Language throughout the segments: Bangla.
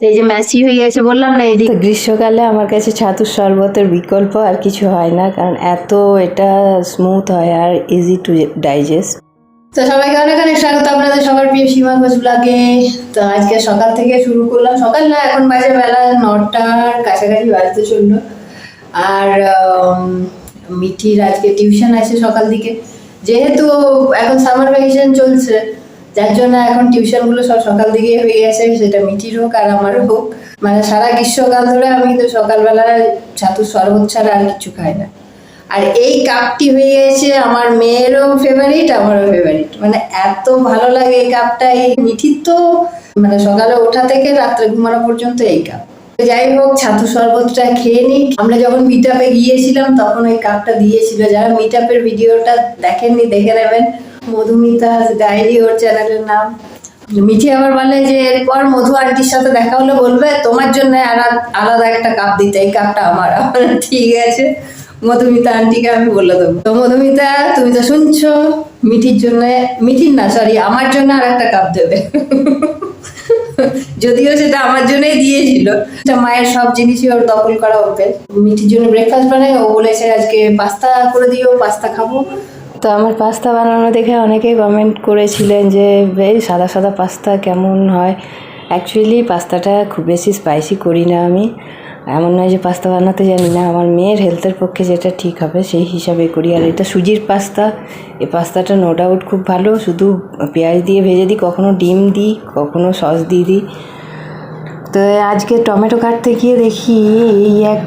এই যে ম্যাসি হয়ে গেছে বললাম না তো গ্রীষ্মকালে আমার কাছে ছাতুর শরবতের বিকল্প আর কিছু হয় না কারণ এত এটা স্মুথ হয় আর ইজি টু ডাইজেস্ট তো সবাইকে অনেক অনেক স্বাগত আপনাদের সবার প্রিয় সীমা ঘোষ ব্লগে তো আজকে সকাল থেকে শুরু করলাম। সকাল না এখন বাজে বেলা নটার কাছাকাছি বাজতে চলল। আর মিঠির আজকে টিউশন আছে সকাল দিকে। যেহেতু এখন সামার ভ্যাকেশন চলছে যার জন্য এখন টিউশনগুলো সব সকাল দিকে হয়ে গেছে, সেটা মিঠির হোক আর আমারও হোক। মানে সারা গ্রীষ্মকাল ধরে আমি তো সকালবেলা ছাতুর শরবত ছাড়া আর কিছু খাই না। আর এই কাপটি হয়ে গেছে আমার মেয়েরও ফেভারিট আমারও ফেভারিট মানে এত ভালো লাগে এই কাপটা, এই মিঠির তো মানে সকালে ওঠা থেকে রাত্রে ঘুমানো পর্যন্ত এই কাপ। যাই হোক, ছাতু শরবতটা খেয়ে নিই আমরা যখন মিটআপে গিয়েছিলাম, তখন ওই কাপটা দিয়েছিল। যারা মিটআপের ভিডিওটা দেখেননি, দেখে নেবেন। মধুমিতা, ডায়েরি ওর চ্যানেলের নাম। মিঠি আবার বলে যে, এরপর মধু আন্টির সাথে দেখা হলে বলবে, তোমার জন্য আলা- আলাদা একটা কাপ দিতে। এই কাপটা আমার। আমার ঠিক আছে, মধুমিতা আন্টিকে আমি বলে দেবো। তো মধুমিতা, তুমি তো শুনছো, মিঠির জন্য, মিঠির না সরি আমার জন্য আর একটা কাপ দেবে। যদিও সেটা আমার জন্যই দিয়েছিল। মায়ের সব জিনিসই ওর দখল করা অভ্যেস। মিঠির জন্য ব্রেকফাস্ট বানায় ও বলেছে, আজকে পাস্তা করে দিও, পাস্তা খাব। তো আমার পাস্তা বানানো দেখে অনেকেই কমেন্ট করেছিলেন যে, এই সাদা সাদা পাস্তা কেমন হয়? অ্যাকচুয়ালি পাস্তাটা খুব বেশি স্পাইসি করি না আমি। এমন নয় যে পাস্তা বানাতে জানি না। আমার মেয়ের হেলথের পক্ষে যেটা ঠিক হবে, সেই হিসাবে করি। আর এটা সুজির পাস্তা এই পাস্তাটা নো ডাউট খুব ভালো। শুধু পেঁয়াজ দিয়ে ভেজে দিই, কখনো ডিম দিই, কখনো সস দিয়ে দিই। তো আজকে টমেটো কাটতে গিয়ে দেখি এই এক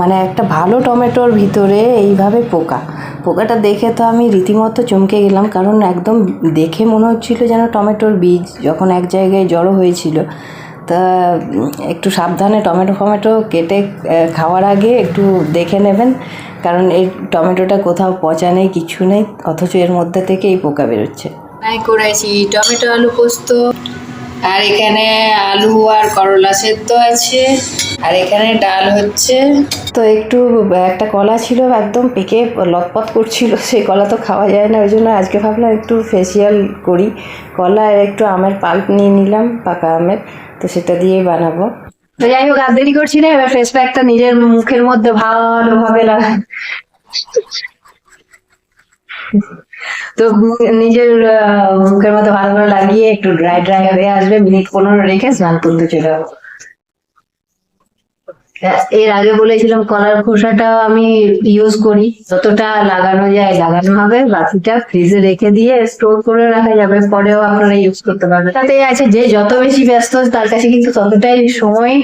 মানে একটা ভালো টমেটোর ভিতরে এইভাবে পোকা। পোকাটা দেখে তো আমি রীতিমতো চমকে গেলাম, কারণ একদম দেখে মনে হচ্ছিল যেন টমেটোর বীজ যখন এক জায়গায় জড়ো হয়েছিল। তা একটু সাবধানে টমেটো ফমেটো কেটে খাওয়ার আগে একটু দেখে নেবেন, কারণ এই টমেটোটা কোথাও পচা নেই, কিছু নেই, অথচ এর মধ্যে থেকে এই পোকা বেরোচ্ছে। আমি করেছি। টমেটো, আলু পোস্ত। আর এখানে আলু আর করলা সেদ্ধ আছে। আর এখানে ডাল হচ্ছে। তো একটু একটা কলা ছিল একদম পেকে লটপট করছিল সেই কলা তো খাওয়া যায় না ওই জন্য আজকে ভাবলাম একটু ফেসিয়াল করি। কলা একটু আমের পাল্প নিয়ে নিলাম পাকা আমের তো সেটা দিয়েই বানাবো। তো যাই হোক আর দেরি করছি না এবার ফেস প্যাকটা নিজের মুখের মধ্যে ভালোভাবে লাগা তো নিজের মুখের মধ্যে ভালো করে লাগিয়ে একটু ড্রাই ড্রাই হয়ে আসবে মিনিট পনেরো রেখে স্নান করতে চলে যাব। এর আগে বলেছিলাম কলার খোসাটা আমি ইউজ করি। যতটা লাগানো যায় লাগানো হবে, বাকিটা ফ্রিজে রেখে দিয়ে স্টোর করে রাখা যাবে, পরেও আপনারা ইউজ করতে পারবেন। তাতে আছে যে যত বেশি ব্যস্ত তার কাছে কিন্তু ততটাই সময়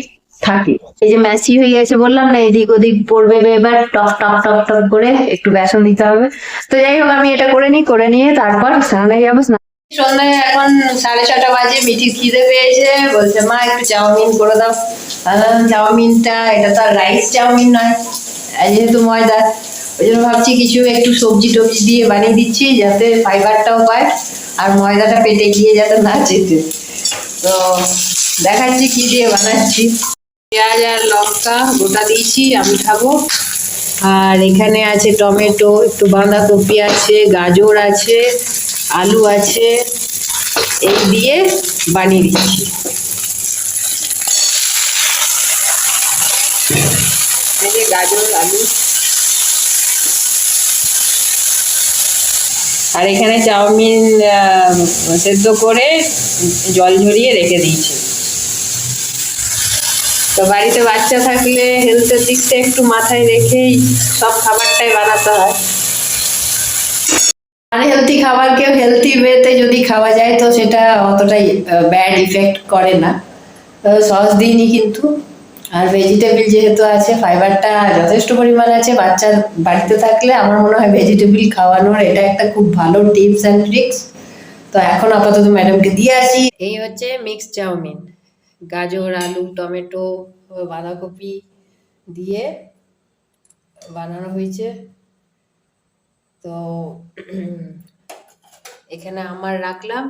থাকে। এই যে ম্যাসি হয়ে গেছে বললাম না, এদিক ওদিক পড়বে এবার টপ টপ টপ টপ করে একটু বেসন দিতে হবে। তো যাই হোক, আমি এটা করে নিই, করে নিয়ে তারপর স্নানে যাব, স্নান সন্ধ্যায় এখন সাড়ে ছটা বাজে মিঠি খিদে পেয়েছে, বলছে, মা, একটু চাউমিন করে দাও। চাউমিনটা, এটা তো রাইস চাউমিন নয় আর যেহেতু ময়দা, ওই জন্য ভাবছি কিছু একটু সবজি টবজি দিয়ে বানিয়ে দিচ্ছি, যাতে ফাইবারটাও পায়, আর ময়দাটা পেটে গিয়ে যাতে না যেতে। তো দেখাচ্ছি কি দিয়ে বানাচ্ছি। পেঁয়াজ আর লঙ্কা গোটা দিয়েছি, আমি খাব। আর এখানে আছে টমেটো, একটু বাঁধাকপি আছে, গাজর আছে, আলু আছে, এই দিয়ে বানিয়ে দিচ্ছি। গাজর, আলু। আর এখানে চাউমিন সেদ্ধ করে জল ঝরিয়ে রেখে দিয়েছি। তো বাড়িতে বাচ্চা থাকলে হেলথের দিকটা একটু মাথায় রেখেই সব খাবারটাই বানাতে হয়। আনহেলথি খাবার কেউ হেলথি ওয়েতে যদি খাওয়া যায়, তো সেটা অতটাই ব্যাড ইফেক্ট করে না। সস দিইনি কিন্তু। আর ভেজিটেবিল যেহেতু আছে ফাইবারটা যথেষ্ট পরিমাণ আছে। বাচ্চা বাড়িতে থাকলে আমার মনে হয় ভেজিটেবিল খাওয়ানোর এটা একটা খুব ভালো টিপস অ্যান্ড ট্রিক্স তো এখন আপাতত ম্যাডামকে দিয়ে আসি। এই হচ্ছে মিক্সড চাউমিন। গাজর, আলু, টমেটো বাঁধাকপি দিয়ে বানানো হয়েছে। তো এখানে আমার রাখলাম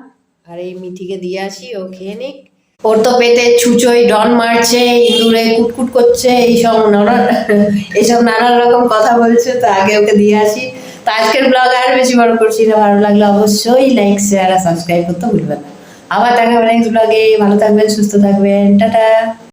আর এই মিঠিকে দিয়ে আসি, ও খেয়ে নিক। ওর তো পেটে ছুঁচোই ডন মারছে, ইঁদুরে কুটকুট করছে, এইসব নানান এইসব নানান রকম কথা বলছে, তো আগে ওকে দিয়ে আসি। তো আজকের ব্লগ আর বেশি বড় করছি না, ভালো লাগলে অবশ্যই লাইক শেয়ার আর সাবস্ক্রাইব করতে ভুলবেন না। আবার দেখা হবে নেক্সট ব্লগে ভালো থাকবেন, সুস্থ থাকবেন, টাটা।